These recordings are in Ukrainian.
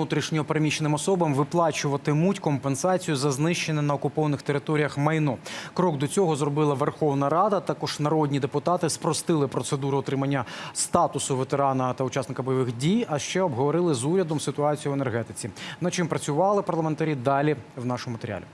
внутрішньо переміщеним особам виплачуватимуть компенсацію за знищене на окупованих територіях майно. Крок до цього зробила Верховна Рада. Також народні депутати спростили процедуру отримання статусу ветерана та учасника бойових дій. А ще обговорили з урядом ситуацію в енергетиці. На чим працювали парламентарі далі в нашому матеріалі.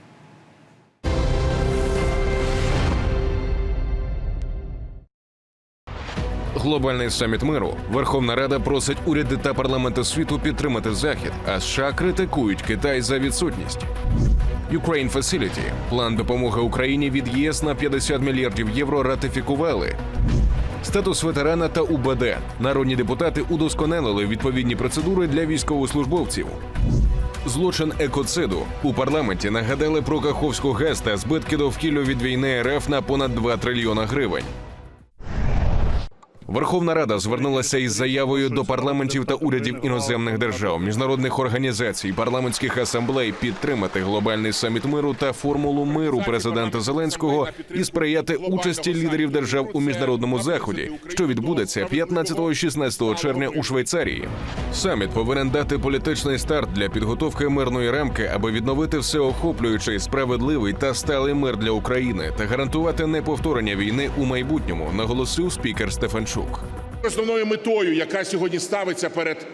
Глобальний саміт миру. Верховна Рада просить уряди та парламенти світу підтримати захід, а США критикують Китай за відсутність. Ukraine Facility – план допомоги Україні від ЄС на 50 мільярдів євро ратифікували. Статус ветерана та УБД. Народні депутати удосконалили відповідні процедури для військовослужбовців. Злочин екоциду у парламенті нагадали про Каховську ГЕС та збитки довкіллю від війни РФ на понад 2 трильйона гривень. Верховна Рада звернулася із заявою до парламентів та урядів іноземних держав, міжнародних організацій, парламентських асамблей підтримати глобальний саміт миру та формулу миру президента Зеленського і сприяти участі лідерів держав у міжнародному заході, що відбудеться 15-16 червня у Швейцарії. Саміт повинен дати політичний старт для підготовки мирної рамки, аби відновити всеохоплюючий, справедливий та сталий мир для України та гарантувати неповторення війни у майбутньому, наголосив спікер Стефанчук. Основною метою, яка сьогодні ставиться перед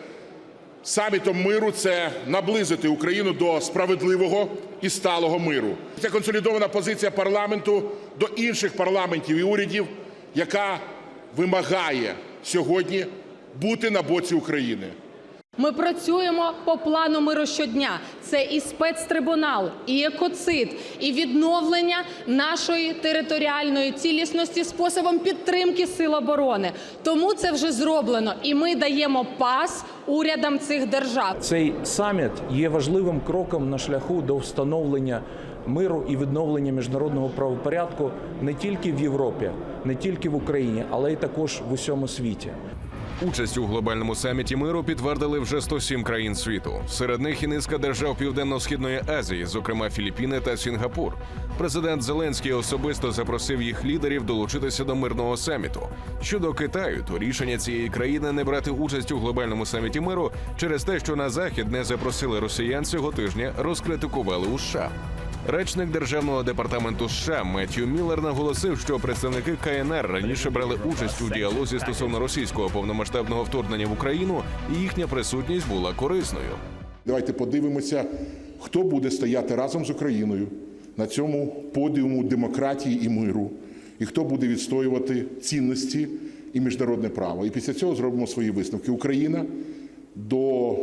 самітом миру, це наблизити Україну до справедливого і сталого миру. Це консолідована позиція парламенту до інших парламентів і урядів, яка вимагає сьогодні бути на боці України. Ми працюємо по плану миру щодня. Це і спецтрибунал, і екоцид, і відновлення нашої територіальної цілісності способом підтримки сил оборони. Тому це вже зроблено, і ми даємо пас урядам цих держав. Цей саміт є важливим кроком на шляху до встановлення миру і відновлення міжнародного правопорядку не тільки в Європі, не тільки в Україні, але й також в усьому світі. Участь у глобальному саміті миру підтвердили вже 107 країн світу. Серед них і низка держав Південно-східної Азії, зокрема Філіппіни та Сінгапур. Президент Зеленський особисто запросив їх лідерів долучитися до мирного саміту. Щодо Китаю, то рішення цієї країни не брати участь у глобальному саміті миру через те, що на захід не запросили росіян цього тижня, розкритикували у США. Речник державного департаменту США Меттью Міллер наголосив, що представники КНР раніше брали участь у діалозі стосовно російського повномасштабного вторгнення в Україну, і їхня присутність була корисною. Давайте подивимося, хто буде стояти разом з Україною на цьому подіуму демократії і миру, і хто буде відстоювати цінності і міжнародне право. І після цього зробимо свої висновки. Україна до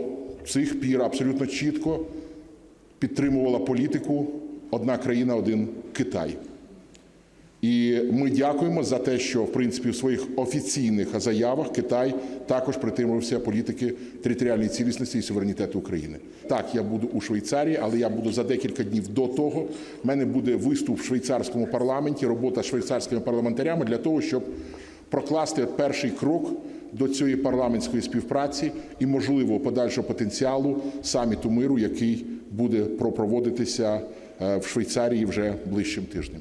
цих пір абсолютно чітко підтримувала політику одна країна, один Китай. І ми дякуємо за те, що в принципі в своїх офіційних заявах Китай також притримувався політики територіальної цілісності і суверенітету України. Так, я буду у Швейцарії, але я буду за декілька днів до того. В мене буде виступ в швейцарському парламенті, робота з швейцарськими парламентарями для того, щоб прокласти перший крок до цієї парламентської співпраці і можливо подальшого потенціалу саміту миру, який буде проводитися е, в Швейцарії вже ближчим тижнем.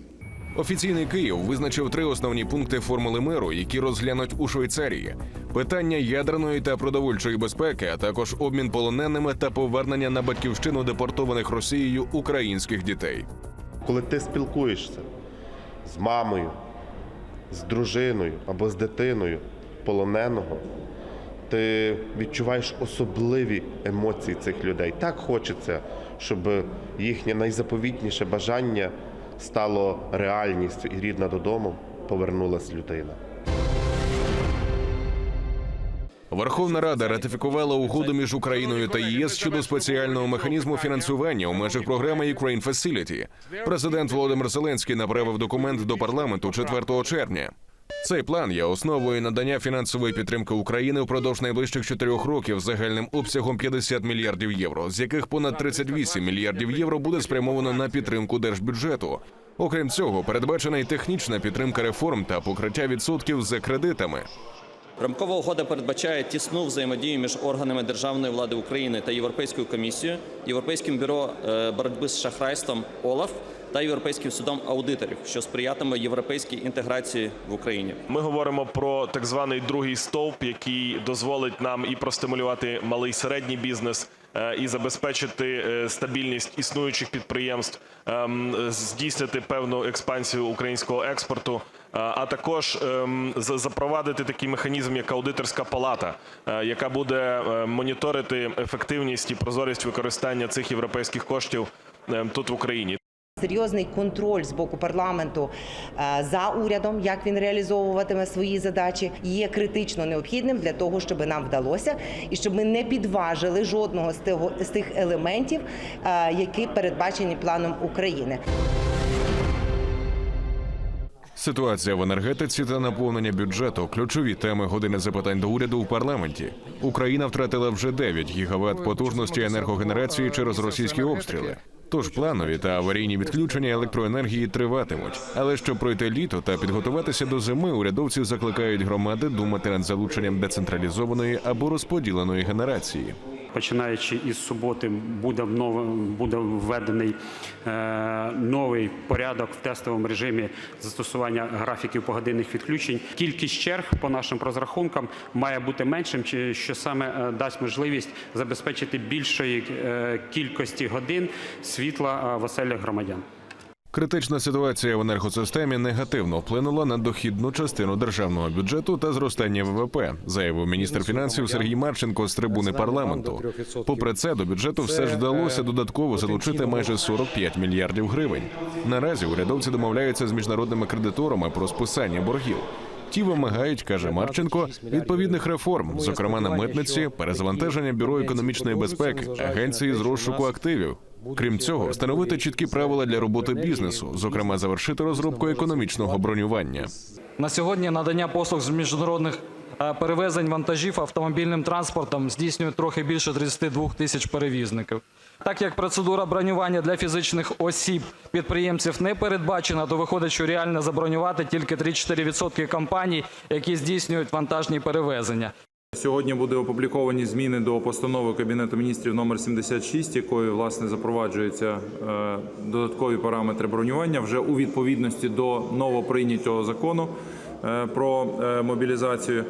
Офіційний Київ визначив три основні пункти формули миру, які розглянуть у Швейцарії: питання ядерної та продовольчої безпеки, а також обмін полоненими та повернення на батьківщину депортованих Росією українських дітей. Коли ти спілкуєшся з мамою, з дружиною або з дитиною полоненого, ти відчуваєш особливі емоції цих людей. Так хочеться, щоб їхнє найзаповітніше бажання стало реальністю і рідна додому повернулась людина. Верховна Рада ратифікувала угоду між Україною та ЄС щодо спеціального механізму фінансування у межах програми Ukraine Facility. Президент Володимир Зеленський направив документ до парламенту 4 червня. Цей план є основою надання фінансової підтримки України впродовж найближчих чотирьох років загальним обсягом 50 мільярдів євро, з яких понад 38 мільярдів євро буде спрямовано на підтримку держбюджету. Окрім цього, передбачена й технічна підтримка реформ та покриття відсотків за кредитами. Рамкова угода передбачає тісну взаємодію між органами державної влади України та Європейською комісією, Європейським бюро е, боротьби з шахрайством ОЛАФ та Європейським судом аудиторів, що сприятиме європейській інтеграції в Україні. Ми говоримо про так званий другий стовп, який дозволить нам і простимулювати малий середній бізнес, і забезпечити е, стабільність існуючих підприємств, ем, здійснити певну експансію українського експорту, е, а також ем, за- запровадити такий механізм, як аудиторська палата, е, яка буде е, моніторити ефективність і прозорість використання цих європейських коштів е, тут в Україні. Серйозний контроль з боку парламенту е, за урядом, як він реалізовуватиме свої задачі, є критично необхідним для того, щоб нам вдалося і щоб ми не підважили жодного з тих елементів, е, які передбачені планом України. Ситуація в енергетиці та наповнення бюджету ключові теми години запитань до уряду в парламенті. Україна втратила вже 9 гігават потужності енергогенерації через російські обстріли. Тож планові та аварійні відключення електроенергії триватимуть. Але щоб пройти літо та підготуватися до зими, урядовці закликають громади думати над залученням децентралізованої або розподіленої генерації. Починаючи із суботи, буде буде введений е, новий порядок в тестовому режимі застосування графіків погодинних відключень. Кількість черг по нашим розрахункам має бути меншим, чи- що саме е, дасть можливість забезпечити більшої е, кількості годин світла в оселях громадян. Критична ситуація в енергосистемі негативно вплинула на дохідну частину державного бюджету та зростання ВВП, заявив міністр фінансів Сергій Марченко з трибуни парламенту. Попри це, до бюджету все ж вдалося додатково залучити майже 45 мільярдів гривень. Наразі урядовці домовляються з міжнародними кредиторами про списання боргів. Ті вимагають, каже Марченко, відповідних реформ, зокрема на митниці, перезавантаження бюро економічної безпеки, агенції з розшуку активів. Крім цього, встановити чіткі правила для роботи бізнесу, зокрема завершити розробку економічного бронювання. На сьогодні надання послуг з міжнародних е, перевезень вантажів автомобільним транспортом здійснюють трохи більше 32 тисяч перевізників. Так як процедура бронювання для фізичних осіб підприємців не передбачена, то виходить, що реально забронювати тільки 3-4% компаній, які здійснюють вантажні перевезення. Сьогодні буде опубліковані зміни до постанови Кабінету міністрів номер 76, якою власне запроваджуються е, додаткові параметри бронювання вже у відповідності до новоприйнятого закону е, про е, мобілізацію.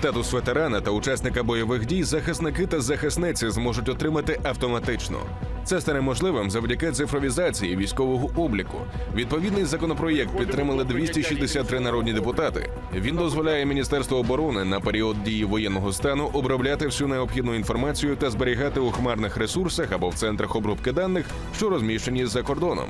Статус ветерана та учасника бойових дій захисники та захисниці зможуть отримати автоматично. Це стане можливим завдяки цифровізації військового обліку. Відповідний законопроєкт підтримали 263 народні депутати. Він дозволяє Міністерству оборони на період дії воєнного стану обробляти всю необхідну інформацію та зберігати у хмарних ресурсах або в центрах обробки даних, що розміщені за кордоном.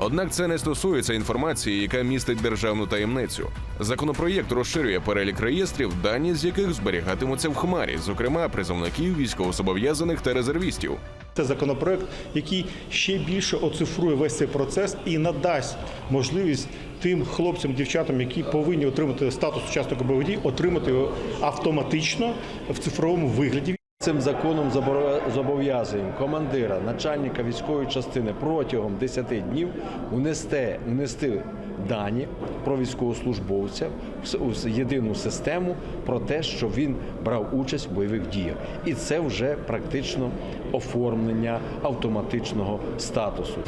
Однак це не стосується інформації, яка містить державну таємницю. Законопроєкт розширює перелік реєстрів, дані з яких зберігатимуться в хмарі, зокрема призовників, військовозобов'язаних та резервістів. Це законопроект, який ще більше оцифрує весь цей процес і надасть можливість тим хлопцям, дівчатам, які повинні отримати статус учасника бойових дій, отримати його автоматично в цифровому вигляді. Цим законом зобов'язуємо командира, начальника військової частини протягом 10 днів унести, унести дані про військовослужбовця в єдину систему про те, що він брав участь в бойових діях. І це вже практично оформлення автоматичного статусу.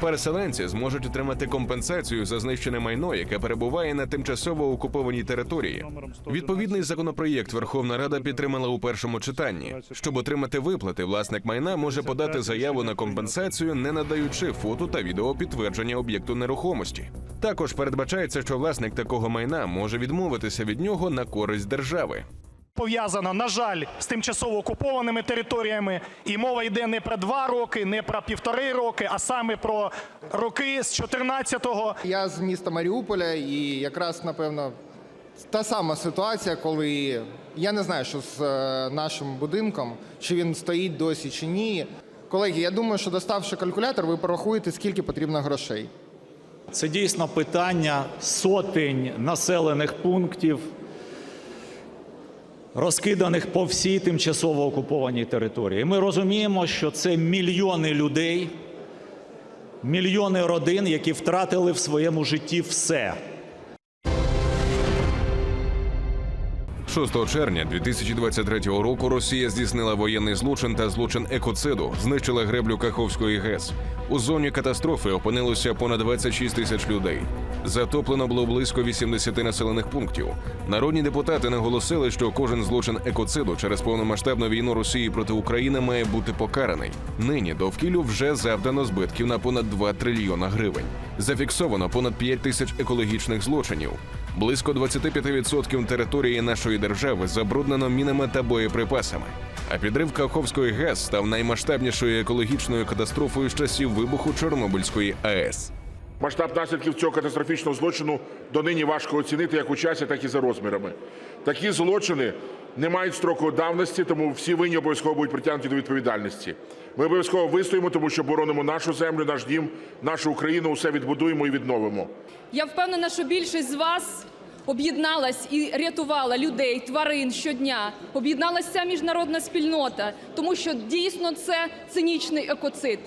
Переселенці зможуть отримати компенсацію за знищене майно, яке перебуває на тимчасово окупованій території. Відповідний законопроєкт Верховна Рада підтримала у першому читанні. Щоб отримати виплати, власник майна може подати заяву на компенсацію, не надаючи фото та відео підтвердження об'єкту нерухомості. Також передбачається, що власник такого майна може відмовитися від нього на користь держави. Пов'язано, на жаль, з тимчасово окупованими територіями, і мова йде не про два роки, не про півтори роки, а саме про роки з 14-го Я з міста Маріуполя, і якраз напевно та сама ситуація, коли я не знаю, що з е, нашим будинком, чи він стоїть досі чи ні. Колеги, я думаю, що доставши калькулятор, ви порахуєте, скільки потрібно грошей. Це дійсно питання сотень населених пунктів, розкиданих по всій тимчасово окупованій території. Ми розуміємо, що це мільйони людей, мільйони родин, які втратили в своєму житті все. 6 червня 2023 року Росія здійснила воєнний злочин та злочин екоциду, знищила греблю Каховської ГЕС. У зоні катастрофи опинилося понад 26 тисяч людей. Затоплено було близько 80 населених пунктів. Народні депутати наголосили, що кожен злочин екоциду через повномасштабну війну Росії проти України має бути покараний. Нині довкіллю вже завдано збитків на понад 2 трильйона гривень. Зафіксовано понад 5 тисяч екологічних злочинів. Близько 25% території нашої держави забруднено мінами та боєприпасами. А підрив Каховської ГЕС став наймасштабнішою екологічною катастрофою з часів вибуху Чорнобильської АЕС. Масштаб наслідків цього катастрофічного злочину донині важко оцінити як у часі, так і за розмірами. Такі злочини не мають строку давності, тому всі винні обов'язково будуть притягнуті до відповідальності. Ми обов'язково вистоїмо, тому що боронимо нашу землю, наш дім, нашу Україну, усе відбудуємо і відновимо. Я впевнена, що більшість з вас об'єдналась і рятувала людей, тварин щодня. Об'єдналася міжнародна спільнота, тому що дійсно це цинічний екоцид.